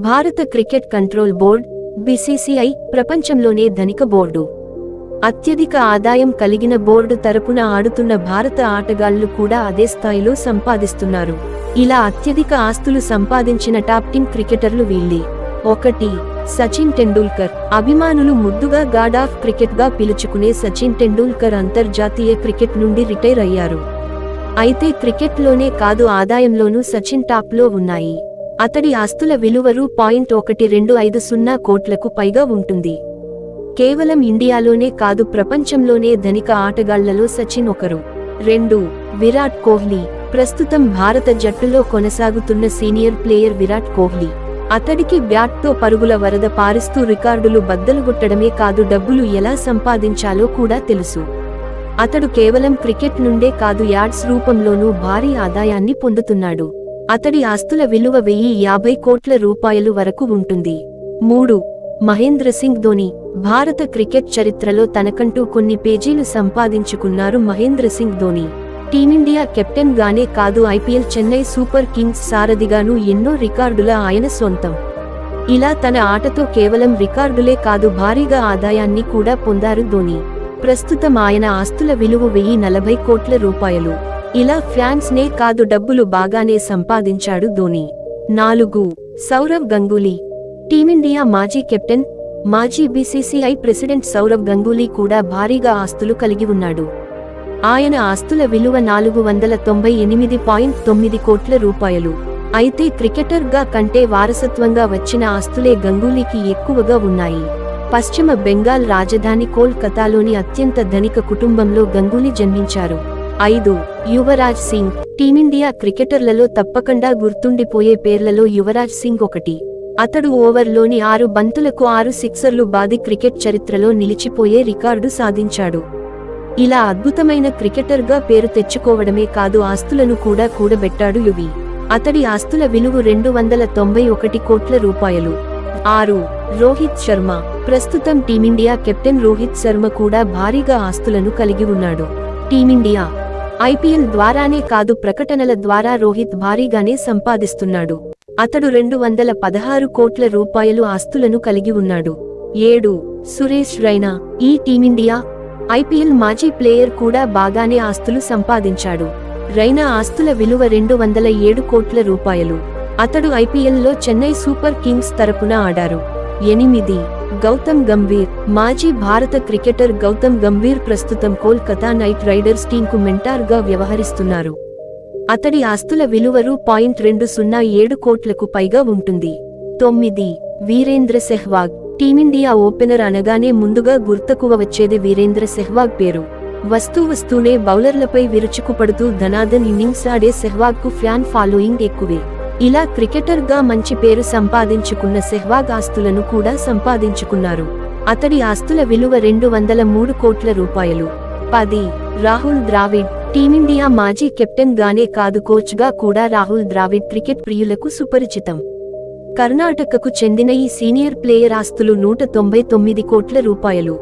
భారత cricket control board BCCI ప్రపంచంలోనే ధనిక బోర్డు. అత్యధిక ఆదాయం కలిగిన బోర్డు తరపున ఆడుతున్న భారత ఆటగాళ్ళు కూడా అదే స్థాయిలో సంపాదిస్తున్నారు. ఇలా అత్యధిక ఆస్తులు సంపాదించిన టాప్ టీమ్ క్రికెటర్లు వీళ్ళే. ఒకటి సచిన్ టెండూల్కర్. అభిమానులు ముద్దుగా గాడ్ ఆఫ్ క్రికెట్గా పిలుచుకునే సచిన్ టెండూల్కర్ అంతర్జాతీయ క్రికెట్ నుండి రిటైర్ అయ్యారు. అయితే క్రికెట్లోనే కాదు ఆదాయంలోనూ సచిన్ టాప్లో ఉన్నాయి. అతడి ఆస్తుల విలువ రూ పాయింట్ ఒకటి రెండు ఐదు సున్నా కోట్లకు పైగా ఉంటుంది. కేవలం ఇండియాలోనే కాదు ప్రపంచంలోనే ధనిక ఆటగాళ్ళలో సచిన్ ఒకరు. రెండు విరాట్ కోహ్లీ. ప్రస్తుతం భారత జట్టులో కొనసాగుతున్న సీనియర్ ప్లేయర్ విరాట్ కోహ్లీ. అతడికి బ్యాట్తో పరుగుల వరద పారిస్తూ రికార్డులు బద్దలుగొట్టడమే కాదు డబ్బులు ఎలా సంపాదించాలో కూడా తెలుసు. అతడు కేవలం క్రికెట్ నుండే కాదు యాడ్స్ రూపంలోనూ భారీ ఆదాయాన్ని పొందుతున్నాడు. అతడి ఆస్తుల విలువ వెయ్యి యాభై కోట్ల రూపాయలు వరకు ఉంటుంది. మూడు. మహేంద్ర సింగ్ ధోని భారత క్రికెట్ చరిత్రలో తనకంటూ కొన్ని పేజీలు సంపాదించుకున్నారు Mahendra Singh Dhoni. Team India captain గానే కాదు ఐపీఎల్ చెన్నై సూపర్ కింగ్స్ సారథిగాను ఎన్నో రికార్డుల ఆయన సొంతం. ఇలా తన ఆటతో కేవలం రికార్డులే కాదు భారీగా ఆదాయాన్ని కూడా పొందారు ధోని. ప్రస్తుతం ఆయన ఆస్తుల విలువ వెయ్యి నలభై కోట్ల రూపాయలు. ఇలా ఫ్యాన్స్ నే కాదు డబ్బులు బాగానే సంపాదించాడు ధోని. నాలుగు సౌరవ్ గంగూలీ. టీమిండియా మాజీ కెప్టెన్ మాజీ బీసీసీఐ ప్రెసిడెంట్ సౌరవ్ గంగూలీ కూడా భారీగా ఆస్తులు కలిగి ఉన్నాడు. ఆయన ఆస్తుల విలువ నాలుగు వందల తొంభై ఎనిమిది పాయింట్ తొమ్మిది కోట్ల రూపాయలు. అయితే క్రికెటర్గా కంటే వారసత్వంగా వచ్చిన ఆస్తులే గంగూలీకి ఎక్కువగా ఉన్నాయి. పశ్చిమ బెంగాల్ రాజధాని కోల్కతాలోని అత్యంత ధనిక కుటుంబంలో గంగూలీ జన్మించారు. ఐదు. యువరాజ్ సింగ్ టీమిండియా క్రికెటర్లలో తప్పకుండా గుర్తుండిపోయే పేర్లలో యువరాజ్ సింగ్ ఒకటి. అతడు ఓవర్లోని ఆరు బంతులకు ఆరు సిక్సర్లు బాది క్రికెట్ చరిత్రలో నిలిచిపోయే రికార్డు సాధించాడు. ఇలా అద్భుతమైన క్రికెటర్గా పేరు తెచ్చుకోవడమే కాదు ఆస్తులను కూడా కూడబెట్టాడు యువి. అతడి ఆస్తుల విలువ రెండు వందల తొంభై ఒకటి కోట్ల రూపాయలు. ఆరు. రోహిత్ శర్మ ప్రస్తుతం టీమిండియా కెప్టెన్ రోహిత్ శర్మ కూడా భారీగా ఆస్తులను కలిగి ఉన్నాడు. టీమిండియా ఐపీఎల్ ద్వారానే కాదు ప్రకటనల ద్వారా రోహిత్ భారీగానే సంపాదిస్తున్నాడు. అతడు రెండు వందల పదహారు కోట్ల రూపాయలు ఆస్తులను కలిగి ఉన్నాడు. ఏడు సురేష్ రైనా ఈ టీమిండియా ఐపీఎల్ మాజీ ప్లేయర్ కూడా బాగానే ఆస్తులు సంపాదించాడు. రైనా ఆస్తుల విలువ రెండు వందల ఏడు కోట్ల రూపాయలు. అతడు ఐపీఎల్లో చెన్నై సూపర్ కింగ్స్ తరపున ఆడారు. ఎనిమిది గౌతమ్ గంభీర్ మాజీ భారత క్రికెటర్ గౌతమ్ గంభీర్ ప్రస్తుతం కోల్కతా నైట్ రైడర్స్ టీంకు మెంటార్గా వ్యవహరిస్తున్నారు. అతడి ఆస్తుల విలువ రూ పాయింట్ రెండు సున్నా ఏడు కోట్లకు పైగా ఉంటుంది. తొమ్మిది వీరేంద్ర సెహ్వాగ్ టీమిండియా ఓపెనర్ అనగానే ముందుగా గుర్తకువ వచ్చేది వీరేంద్ర సెహ్వాగ్ పేరు. వస్తూ వస్తూనే బౌలర్లపై విరుచుకుపడుతూ ధనాదన్ ఇన్నింగ్స్ ఆడే సెహ్వాగ్కు ఫ్యాన్ ఫాలోయింగ్ ఎక్కువే. ఇలా క్రికెటర్గా మంచి పేరు సంపాదించుకున్న సెహ్వాగ్ ఆస్తులను కూడా సంపాదించుకున్నారు. అతడి ఆస్తుల విలువ రెండు వందల మూడు కోట్ల రూపాయలు. పది రాహుల్ ద్రావిడ్ టీమిండియా మాజీ కెప్టెన్ గానే కాదు కోచ్గా కూడా రాహుల్ ద్రావిడ్ క్రికెట్ ప్రియులకు సుపరిచితం. కర్ణాటకకు చెందిన ఈ సీనియర్ ప్లేయర్ ఆస్తులు నూట తొంభై తొమ్మిది కోట్ల రూపాయలు.